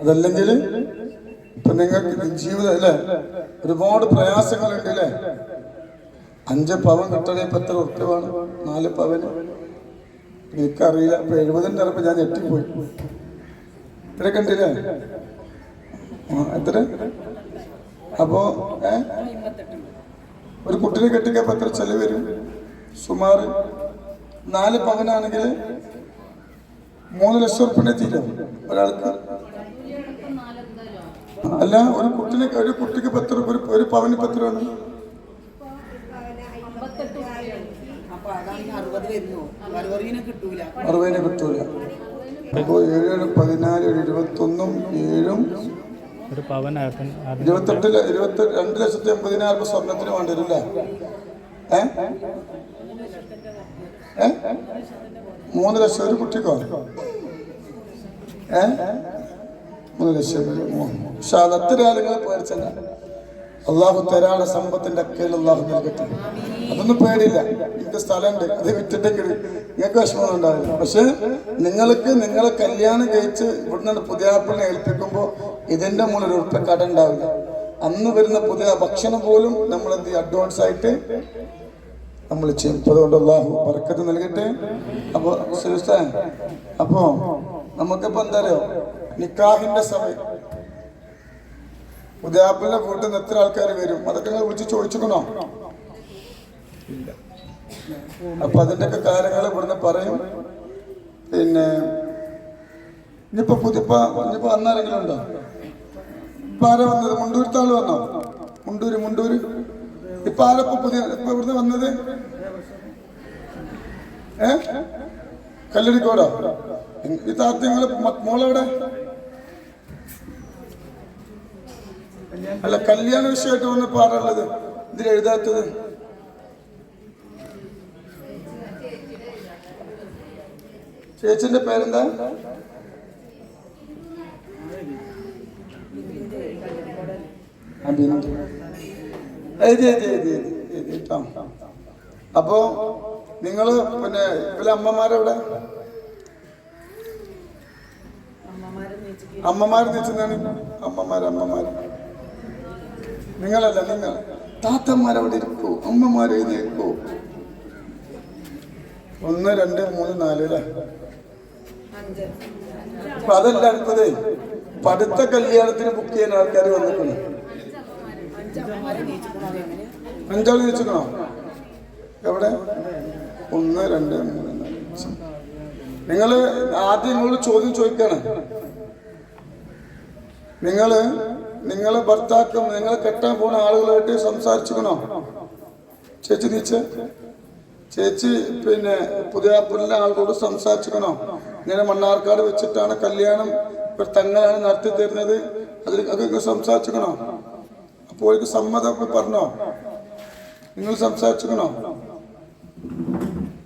അതല്ലെങ്കിൽ ഇപ്പൊ നിങ്ങൾക്ക് ജീവിതം അല്ലേ? ഒരുപാട് പ്രയാസങ്ങളുണ്ട് അല്ലേ? അഞ്ച് പവൻ കിട്ടണേ ഇപ്പൊ എത്ര ഉറക്കമാണ് നാല് പവന്? എനിക്കറിയില്ല. ഇപ്പൊ എഴുപതിന്റെ ഇറപ്പ് ഞാൻ ഞെട്ടിപ്പോയി. ഇത്ര കണ്ടില്ലേ എത്ര? അപ്പോ ഒരു കുട്ടിനെ കെട്ടിക്കപ്പോ എത്ര ചെലവ് വരും? സുമാർ നാല് പവനാണെങ്കിൽ മൂന്ന് ലക്ഷം ഉറുപ്പിനെ തീരും. ഒരാൾക്ക് അല്ല ഒരു കുട്ടിനെ ഒരു കുട്ടിക്ക് പത്ത് രൂപ ഒരു- ഒരു പവന് പത്ത് രൂപ അറുപതിനെ കിട്ടൂല. അപ്പോ ഏഴ് പതിനാല് ഇരുപത്തൊന്നും ഏഴും ഇരുപത്തെട്ട് ഇരുപത്തി രണ്ട് ലക്ഷത്തി എൺപതിനായിരം രൂപ സ്വർണത്തിന് വേണ്ടി വരും അല്ലേ ഏ? ഏ? മൂന്ന് ലക്ഷം ഒരു കുട്ടിക്കോ? ഏ? മൂന്ന് ലക്ഷം. പക്ഷെ അതത്ര ആളുകളെ പേടിച്ചല്ല. അള്ളാഹു തരാണ് സമ്പത്തിന്റെ അക്കയിൽ അള്ളാഹു നൽകട്ടെ. അതൊന്നും പേടിയില്ല. എനിക്ക് സ്ഥലമുണ്ട്. അത് വിറ്റിട്ടെങ്കിൽ നിങ്ങൾക്ക് വിഷമമൊന്നും ഉണ്ടാവില്ല പക്ഷെ നിങ്ങൾക്ക് നിങ്ങളെ കല്യാണം കഴിച്ച് ഇവിടുന്ന് പുതിയ ആപ്പിളിനെ ഏൽപ്പിക്കുമ്പോൾ ഇതിന്റെ മുകളിൽ ഒരു ഉണ്ടാവില്ല. അന്ന് വരുന്ന പുതിയ ഭക്ഷണം പോലും നമ്മൾ എന്ത് അഡ്വാൻസ് ആയിട്ട് നമ്മൾ ചെയ്യും. അതുകൊണ്ട് അള്ളാഹു പറക്കത്ത് നൽകട്ടെ. അപ്പൊ സുരസ്ഥാ അപ്പോ നമുക്കിപ്പോ എന്താ അറിയോ? നിക്കാഹിന്റെ സമയം. ഉദയാപ്പിളിനെ വീട്ടിൽ നിന്ന് എത്ര ആൾക്കാർ വരും? അതൊക്കെ നിങ്ങൾ വിളിച്ച് ചോദിച്ചിക്കണോ ഇല്ല. അപ്പൊ അതിന്റെയൊക്കെ കാര്യങ്ങൾ ഇവിടുന്ന് പറയും. പിന്നെ ഇനിയിപ്പോ പുതിപ്പ ഇനിയിപ്പോ വന്നാരെങ്കിലും ഉണ്ടോ? ഇപ്പൊ ആരാ വന്നത്? മുണ്ടൂരത്തെ ആൾ വന്നോ? മുണ്ടൂര് മുണ്ടൂര്. ഇപ്പൊ ആരപ്പോ പുതിയ ഇപ്പൊ ഇവിടുന്ന് വന്നത്? ഏ? കല്ലടിക്കോടോ? ഈ താത്യങ്ങൾ മോളെവിടെ? അല്ല കല്യാണ വിഷയമായിട്ട് വന്ന പാടുള്ളത് ഇതിൽ എഴുതാത്തത്? ചേച്ചിന്റെ പേരെന്താ. അപ്പോ നിങ്ങൾ പിന്നെ ഇവലെ അമ്മമാരെവിടെ? അമ്മമാരെ നിൽക്കുന്നതാണ് അമ്മമാര് അമ്മമാര്. നിങ്ങളല്ല നിങ്ങൾ. താത്തന്മാരവിടെ ഇരിക്കൂ അമ്മമാരെ എഴുതിയിരിക്കൂ ഒന്ന് രണ്ട് മൂന്ന് നാല് അല്ലേ? അപ്പൊ അതല്ല അടുത്തത്. പഠിത്ത കല്യാണത്തിന് ബുക്ക് ചെയ്യാൻ ആൾക്കാർ വന്നിട്ടുണ്ട്. അഞ്ചാൾ ചോദിച്ചിക്കണോ എവിടെ? ഒന്ന് രണ്ട് മൂന്ന് നാല് നിങ്ങൾ ആദ്യം നിങ്ങളോട് ചോദ്യം ചോദിക്കണം. നിങ്ങൾ നിങ്ങളെ ഭർത്താക്കം നിങ്ങൾ കെട്ടാൻ പോണ ആളുകളായിട്ട് സംസാരിച്ചിക്കണോ ചേച്ചി നീച്ച്. ചേച്ചി പിന്നെ പുതിയാപ്പൂരിലെ ആളുകളോട് സംസാരിച്ചിക്കണോ ഇങ്ങനെ മണ്ണാർക്കാട് വെച്ചിട്ടാണ് കല്യാണം ഇപ്പൊ തങ്ങളാണ് നടത്തി തരുന്നത്. അതിൽ അതൊക്കെ സംസാരിച്ചിക്കണോ അപ്പോൾ എനിക്ക് സമ്മതമൊക്കെ പറഞ്ഞോ? നിങ്ങൾ സംസാരിച്ചിക്കണോ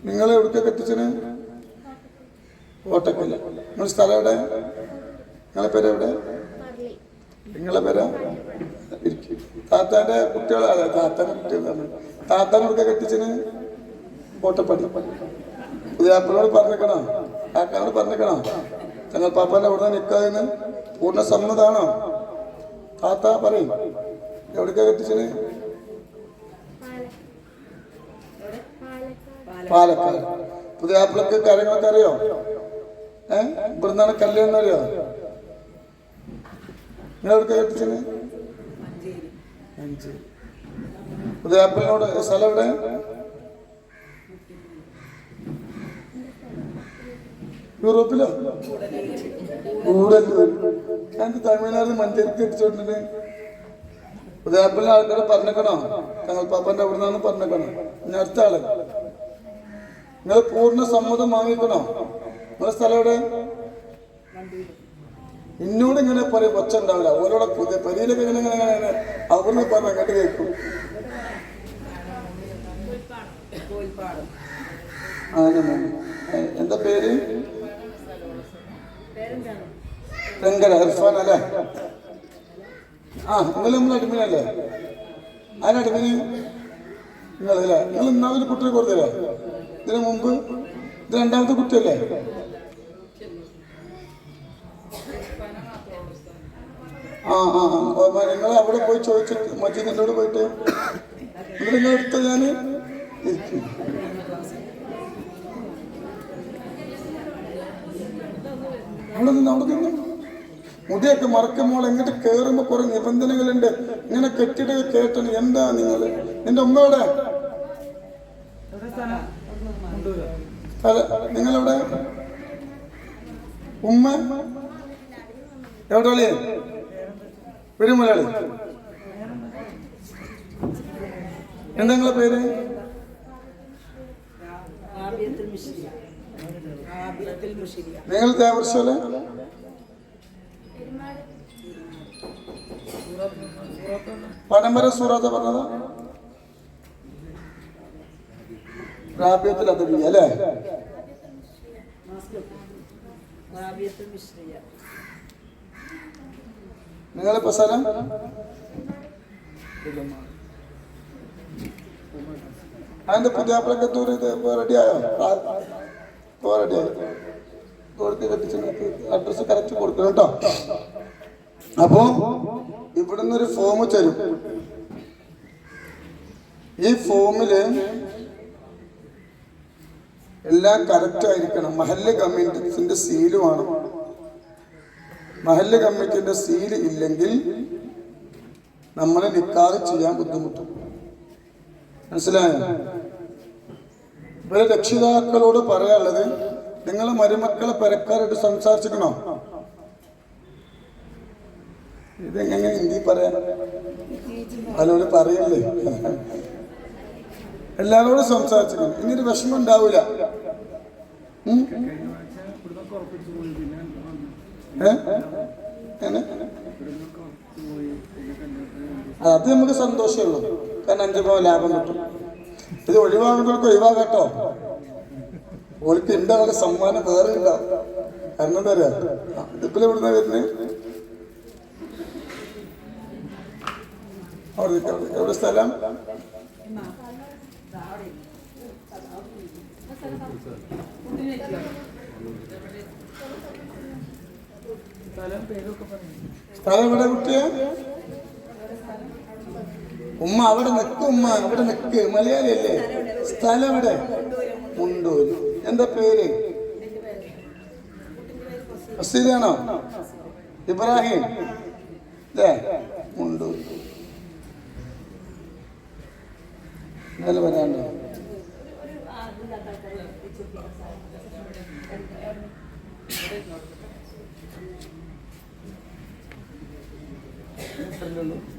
നിങ്ങൾ എവിടുത്തെ കെട്ടിച്ചിന് കോട്ടക്കല്ല നിങ്ങൾ സ്ഥലം എവിടെ? നിങ്ങളെ പേര് എവിടെ നിങ്ങളെ വരാ. താത്താന്റെ കുട്ടികളെ താത്താന്റെ കുട്ടികളാണ് താത്താനെ കെട്ടിച്ചിന് കോട്ടപ്പള്ളി പുതിയാപ്പിളോട് പറഞ്ഞേക്കണോ? കാക്കാനോട് പറഞ്ഞേക്കണോ? തങ്ങൾ പാപ്പാന്റെ അവിടെ നിൽക്കാതിന് പൂർണ സമ്മതാണോ താത്ത പറയും. എവിടേക്കാ കെട്ടിച്ചിന് പാലക്കാട്. പുതിയാപ്പിളക്ക് കാര്യങ്ങളൊക്കെ അറിയോ? ഏഹ് ഇവിടുന്നാണ് കല്യാണം അറിയോ? എവിടേക്കാ കെട്ടിച്ചത് മഞ്ചേരി സ്ഥലം എവിടെ യൂറോപ്പിലോ? കൂടല്ലൂർ ഞാൻ തമിഴ്നാട് മഞ്ചേരിക്ക് എത്തിച്ചോണ്ടിട്ട് പുതിയാപ്പിളിനെ ആൾക്കാരെ പറഞ്ഞേക്കണോ? തങ്ങൾ പാപ്പന്റെ അവിടെ നിന്നാണ് പറഞ്ഞേക്കണോ. ഇനി അടുത്ത ആൾ. നിങ്ങൾ പൂർണ സമ്മതം വാങ്ങിക്കണോ? നിങ്ങളെ സ്ഥലം എവിടെ? എന്നോട് ഇങ്ങനെ പറയും ഒച്ച ഉണ്ടാവില്ല. ഓരോടെ പുതിയ പരിയിലൊക്കെ ഇങ്ങനെ ഇങ്ങനെ ഇങ്ങനെ അവിടുന്ന് പറഞ്ഞ കേട്ട് കേൾക്കും. എന്താ പേര്? രംഗര ഇർഫാൻ അല്ലേ? ആ ഇന്നലെ നമ്മൾ അടിമനല്ലേ? അതിനടിമന് നിങ്ങളല്ലേ നിങ്ങൾ ഇന്നാമത് കുട്ടിയെ കൊടുത്തില്ലേ? ഇതിനു മുമ്പ്? ഇത് രണ്ടാമത്തെ കുട്ടിയല്ലേ? നിങ്ങൾ അവിടെ പോയി ചോദിച്ചു മജീദിനോട് പോയിട്ട്? നിങ്ങൾ ഞാൻ അവിടെ നിന്ന് അവിടെ നിന്ന്. മുടിയൊക്കെ മറക്കുമ്പോൾ എങ്ങോട്ട് കയറുമ്പോൾ കുറെ നിബന്ധനകളുണ്ട്. ഇങ്ങനെ കെട്ടിട്ട് കേട്ടണ് എന്താ നിങ്ങൾ നിന്റെ ഉമ്മയുടെ നിങ്ങളെവിടെ? ഉമ്മ? എവിടെ വരും മലയാളി എന്താ പേര്? നിങ്ങൾ ദേവർഷോലെ പനമ്പര സൂറാത്ത പറഞ്ഞതാ? റാബിയത്തിൽ അതബി അല്ലേ? നിങ്ങളിപ്പോ സ്ഥലം അതിന്റെ പുതിയാപ്പിളക്കത്തൂർ ഇത് ഇപ്പൊ റെഡിയായോ ഇപ്പൊ റെഡിയായോ കൊടുത്ത് കെട്ടിച്ച് അഡ്രസ് കറക്റ്റ് കൊടുക്കണം കേട്ടോ. അപ്പോ ഇവിടുന്ന് ഒരു ഫോം തരും. ഈ ഫോമിൽ എല്ലാം കറക്റ്റ് ആയിരിക്കണം. മഹല്ല് കമ്മിറ്റിന്റെ സീലുമാണ് വേണം. മഹല്ല് കമ്മിറ്റിന്റെ സീൽ ഇല്ലെങ്കിൽ നമ്മളെ നിക്കാറ് ചെയ്യാൻ ബുദ്ധിമുട്ടും മനസ്സിലായോ ഇവരെ രക്ഷിതാക്കളോട് പറയാനുള്ളത് നിങ്ങൾ മരുമക്കളെ പരക്കാരായിട്ട് സംസാരിച്ചിരിക്കണോ ഇതെങ്ങനെ ഹിന്ദി പറയാൻ അതിനോട് പറയല്ലേ എല്ലാവരോടും സംസാരിച്ചിരിക്കണം ഇനി ഒരു വിഷമം ഉണ്ടാവൂല ഉം? ഏ? എങ്ങനെ? അത് നമുക്ക് സന്തോഷമുള്ളൂ കാരണം അഞ്ചു രൂപ ലാഭം കിട്ടും. ഇത് ഒഴിവാകുന്നവർക്ക് ഒഴിവാകട്ടോ. ഓൾക്ക് ഉണ്ട് അവരുടെ സമ്മാനം വേറെ ഉണ്ടാവും കാരണം എന്താ പറയാ ഇതിപ്പിൽ എവിടുന്ന വരുന്നത്. എവിടെ സ്ഥലം എവിടെ കുട്ടിയെ? ഉമ്മ അവിടെ നിൽക്ക് ഉമ്മ അവിടെ നിൽക്ക് മലയാളി അല്ലേ? സ്ഥലം എവിടെ? മുണ്ടൂര്. എന്താ പേര്? ആണോ ഇബ്രാഹിം. അല്ലേ മുണ്ടൂര്. മേലെ വരാണ്ടോ. 설명은?